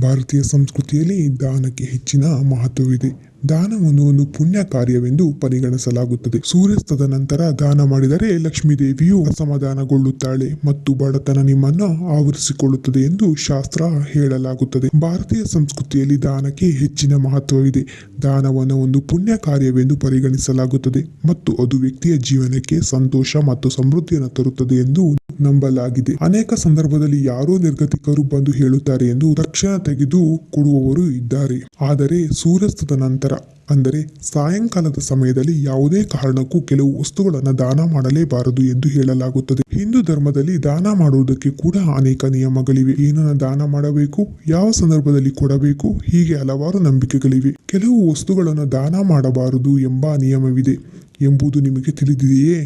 ಭಾರತೀಯ ಸಂಸ್ಕೃತಿಯಲ್ಲಿ ದಾನಕ್ಕೆ ಹೆಚ್ಚಿನ ಮಹತ್ವವಿದೆ. ದಾನವನ್ನು ಒಂದು ಪುಣ್ಯ ಕಾರ್ಯವೆಂದು ಪರಿಗಣಿಸಲಾಗುತ್ತದೆ. ಸೂರ್ಯಾಸ್ತದ ನಂತರ ದಾನ ಮಾಡಿದರೆ ಲಕ್ಷ್ಮೀ ದೇವಿಯು ಅಸಮಾಧಾನಗೊಳ್ಳುತ್ತಾಳೆ ಮತ್ತು ಬಡತನ ನಿಮ್ಮನ್ನು ಆವರಿಸಿಕೊಳ್ಳುತ್ತದೆ ಎಂದು ಶಾಸ್ತ್ರ ಹೇಳಲಾಗುತ್ತದೆ. ಭಾರತೀಯ ಸಂಸ್ಕೃತಿಯಲ್ಲಿ ದಾನಕ್ಕೆ ಹೆಚ್ಚಿನ ಮಹತ್ವವಿದೆ. ದಾನವನ್ನು ಒಂದು ಪುಣ್ಯ ಕಾರ್ಯವೆಂದು ಪರಿಗಣಿಸಲಾಗುತ್ತದೆ ಮತ್ತು ಅದು ವ್ಯಕ್ತಿಯ ಜೀವನಕ್ಕೆ ಸಂತೋಷ ಮತ್ತು ಸಮೃದ್ಧಿಯನ್ನು ತರುತ್ತದೆ ಎಂದು ನಂಬಲಾಗಿದೆ. ಅನೇಕ ಸಂದರ್ಭದಲ್ಲಿ ಯಾರೋ ನಿರ್ಗತಿಕರು ಬಂದು ಹೇಳುತ್ತಾರೆ ಎಂದು ತಕ್ಷಣ ತೆಗೆದು ಕೊಡುವವರು ಇದ್ದಾರೆ. ಆದರೆ ಸೂರ್ಯಾಸ್ತದ ನಂತರ ಅಂದರೆ, ಸಾಯಂಕಾಲದ ಸಮಯದಲ್ಲಿ ಯಾವುದೇ ಕಾರಣಕ್ಕೂ ಕೆಲವು ವಸ್ತುಗಳನ್ನು ದಾನ ಮಾಡಲೇಬಾರದು ಎಂದು ಹೇಳಲಾಗುತ್ತದೆ. ಹಿಂದೂ ಧರ್ಮದಲ್ಲಿ ದಾನ ಮಾಡುವುದಕ್ಕೆ ಕೂಡ ಅನೇಕ ನಿಯಮಗಳಿವೆ. ಏನನ್ನು ದಾನ ಮಾಡಬೇಕು, ಯಾವ ಸಂದರ್ಭದಲ್ಲಿ ಕೊಡಬೇಕು, ಹೀಗೆ ಹಲವಾರು ನಂಬಿಕೆಗಳಿವೆ. ಕೆಲವು ವಸ್ತುಗಳನ್ನು ದಾನ ಮಾಡಬಾರದು ಎಂಬ ನಿಯಮವಿದೆ. ಎಂಬುದು ನಿಮಗೆ ತಿಳಿದಿದೆಯೇ?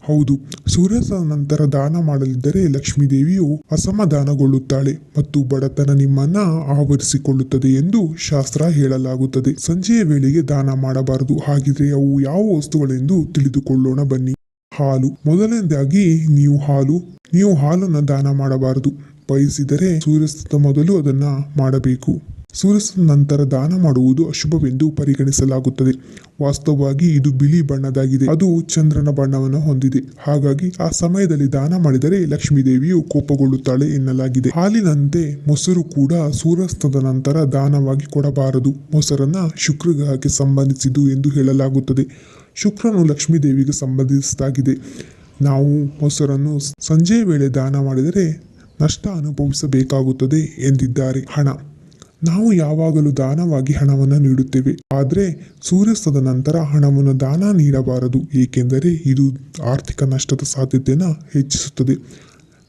ಹೌದು. ಸೂರ್ಯಾಸ್ತ ನಂತರ ದಾನ ಮಾಡಲಿದ್ದರೆ ಲಕ್ಷ್ಮೀ ದೇವಿಯು ಅಸಮಾಧಾನಗೊಳ್ಳುತ್ತಾಳೆ ಮತ್ತು ಬಡತನ ನಿಮ್ಮನ್ನ ಆವರಿಸಿಕೊಳ್ಳುತ್ತದೆ ಎಂದು ಶಾಸ್ತ್ರ ಹೇಳಲಾಗುತ್ತದೆ. ಸಂಜೆಯ ವೇಳೆಗೆ ದಾನ ಮಾಡಬಾರದು. ಹಾಗಿದ್ರೆ ಅವು ಯಾವ ವಸ್ತುಗಳೆಂದು ತಿಳಿದುಕೊಳ್ಳೋಣ ಬನ್ನಿ. ಹಾಲು. ಮೊದಲನೇದಾಗಿ ನೀವು ಹಾಲು. ನೀವು ಹಾಲನ್ನು ದಾನ ಮಾಡಬಾರದು. ಬಯಸಿದರೆ ಸೂರ್ಯಾಸ್ತದ ಮೊದಲು ಅದನ್ನ ಮಾಡಬೇಕು. ಸೂರ್ಯಾಸ್ತದ ನಂತರ ದಾನ ಮಾಡುವುದು ಅಶುಭವೆಂದು ಪರಿಗಣಿಸಲಾಗುತ್ತದೆ. ವಾಸ್ತವವಾಗಿ ಇದು ಬಿಳಿ ಬಣ್ಣದಾಗಿದೆ. ಅದು ಚಂದ್ರನ ಬಣ್ಣವನ್ನು ಹೊಂದಿದೆ. ಹಾಗಾಗಿ ಆ ಸಮಯದಲ್ಲಿ ದಾನ ಮಾಡಿದರೆ ಲಕ್ಷ್ಮೀ ದೇವಿಯು ಕೋಪಗೊಳ್ಳುತ್ತಾಳೆ ಎನ್ನಲಾಗಿದೆ. ಹಾಲಿನಂತೆ ಮೊಸರು ಕೂಡ ಸೂರ್ಯಾಸ್ತದ ನಂತರ ದಾನವಾಗಿ ಕೊಡಬಾರದು. ಮೊಸರನ್ನ ಶುಕ್ರ ಗ್ರಹಕ್ಕೆ ಸಂಬಂಧಿಸಿದ್ದು ಎಂದು ಹೇಳಲಾಗುತ್ತದೆ. ಶುಕ್ರನು ಲಕ್ಷ್ಮೀ ದೇವಿಗೆ ಸಂಬಂಧಿಸಿದಾಗಿದೆ ನಾವು ಮೊಸರನ್ನು ಸಂಜೆ ವೇಳೆ ದಾನ ಮಾಡಿದರೆ ನಷ್ಟ ಅನುಭವಿಸಬೇಕಾಗುತ್ತದೆ ಎಂದಿದ್ದಾರೆ. ಹಣ. ನಾವು ಯಾವಾಗಲೂ ದಾನವಾಗಿ ಹಣವನ್ನು ನೀಡುತ್ತೇವೆ. ಆದರೆ ಸೂರ್ಯಾಸ್ತದ ನಂತರ ಹಣವನ್ನು ದಾನ ನೀಡಬಾರದು. ಏಕೆಂದರೆ ಇದು ಆರ್ಥಿಕ ನಷ್ಟದ ಸಾಧ್ಯತೆಯನ್ನು ಹೆಚ್ಚಿಸುತ್ತದೆ.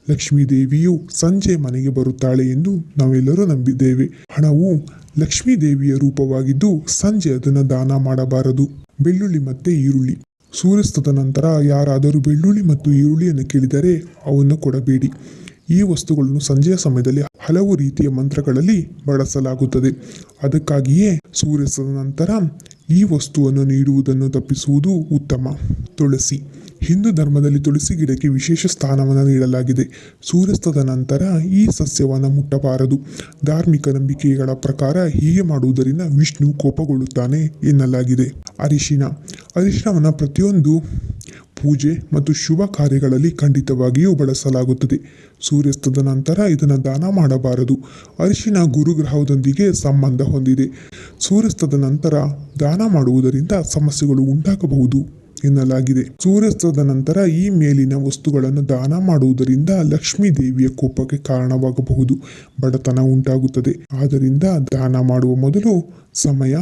ಲಕ್ಷ್ಮೀ ದೇವಿಯು ಸಂಜೆ ಮನೆಗೆ ಬರುತ್ತಾಳೆ ಎಂದು ನಾವೆಲ್ಲರೂ ನಂಬಿದ್ದೇವೆ. ಹಣವು ಲಕ್ಷ್ಮೀ ದೇವಿಯ ರೂಪವಾಗಿದ್ದು ಸಂಜೆ ಅದನ್ನು ದಾನ ಮಾಡಬಾರದು. ಬೆಳ್ಳುಳ್ಳಿ ಮತ್ತೆ ಈರುಳ್ಳಿ. ಸೂರ್ಯಾಸ್ತದ ನಂತರ ಯಾರಾದರೂ ಬೆಳ್ಳುಳ್ಳಿ ಮತ್ತು ಈರುಳ್ಳಿಯನ್ನು ಕೇಳಿದರೆ ಅವನ್ನು ಕೊಡಬೇಡಿ. ಈ ವಸ್ತುಗಳನ್ನು ಸಂಜೆಯ ಸಮಯದಲ್ಲಿ ಹಲವು ರೀತಿಯ ಮಂತ್ರಗಳಲ್ಲಿ ಬಳಸಲಾಗುತ್ತದೆ. ಅದಕ್ಕಾಗಿಯೇ ಸೂರ್ಯಸ್ತದ ನಂತರ ಈ ವಸ್ತುವನ್ನು ನೀಡುವುದನ್ನು ತಪ್ಪಿಸುವುದು ಉತ್ತಮ. ತುಳಸಿ. ಹಿಂದೂ ಧರ್ಮದಲ್ಲಿ ತುಳಸಿ ಗಿಡಕ್ಕೆ ವಿಶೇಷ ಸ್ಥಾನವನ್ನು ನೀಡಲಾಗಿದೆ. ಸೂರ್ಯಾಸ್ತದ ನಂತರ ಈ ಸಸ್ಯವನ್ನು ಮುಟ್ಟಬಾರದು. ಧಾರ್ಮಿಕ ನಂಬಿಕೆಗಳ ಪ್ರಕಾರ ಹೀಗೆ ಮಾಡುವುದರಿಂದ ವಿಷ್ಣು ಕೋಪಗೊಳ್ಳುತ್ತಾನೆ ಎನ್ನಲಾಗಿದೆ. ಅರಿಶಿನ ಅರಿಶಿನವನ್ನು ಪ್ರತಿಯೊಂದು ಪೂಜೆ ಮತ್ತು ಶುಭ ಕಾರ್ಯಗಳಲ್ಲಿ ಖಂಡಿತವಾಗಿಯೂ ಬಳಸಲಾಗುತ್ತದೆ. ಸೂರ್ಯಾಸ್ತದ ನಂತರ ಇದನ್ನು ದಾನ ಮಾಡಬಾರದು. ಅರಿಶಿನ ಗುರುಗ್ರಹದೊಂದಿಗೆ ಸಂಬಂಧ ಹೊಂದಿದೆ. ಸೂರ್ಯಾಸ್ತದ ನಂತರ ದಾನ ಮಾಡುವುದರಿಂದ ಸಮಸ್ಯೆಗಳು ಉಂಟಾಗಬಹುದು ಎನ್ನಲಾಗಿದೆ. ಸೂರ್ಯಾಸ್ತದ ನಂತರ ಈ ಮೇಲಿನ ವಸ್ತುಗಳನ್ನು ದಾನ ಮಾಡುವುದರಿಂದ ಲಕ್ಷ್ಮೀ ದೇವಿಯ ಕೋಪಕ್ಕೆ ಕಾರಣವಾಗಬಹುದು. ಬಡತನ ಉಂಟಾಗುತ್ತದೆ. ಆದ್ದರಿಂದ ದಾನ ಮಾಡುವ ಮೊದಲು ಸಮಯ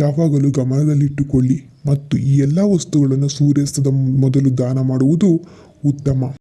ಯಾವಾಗಲೂ ಗಮನದಲ್ಲಿಟ್ಟುಕೊಳ್ಳಿ ಮತ್ತು ಈ ಎಲ್ಲ ವಸ್ತುಗಳನ್ನು ಸೂರ್ಯಾಸ್ತದ ಮೊದಲು ದಾನ ಮಾಡುವುದು ಉತ್ತಮ.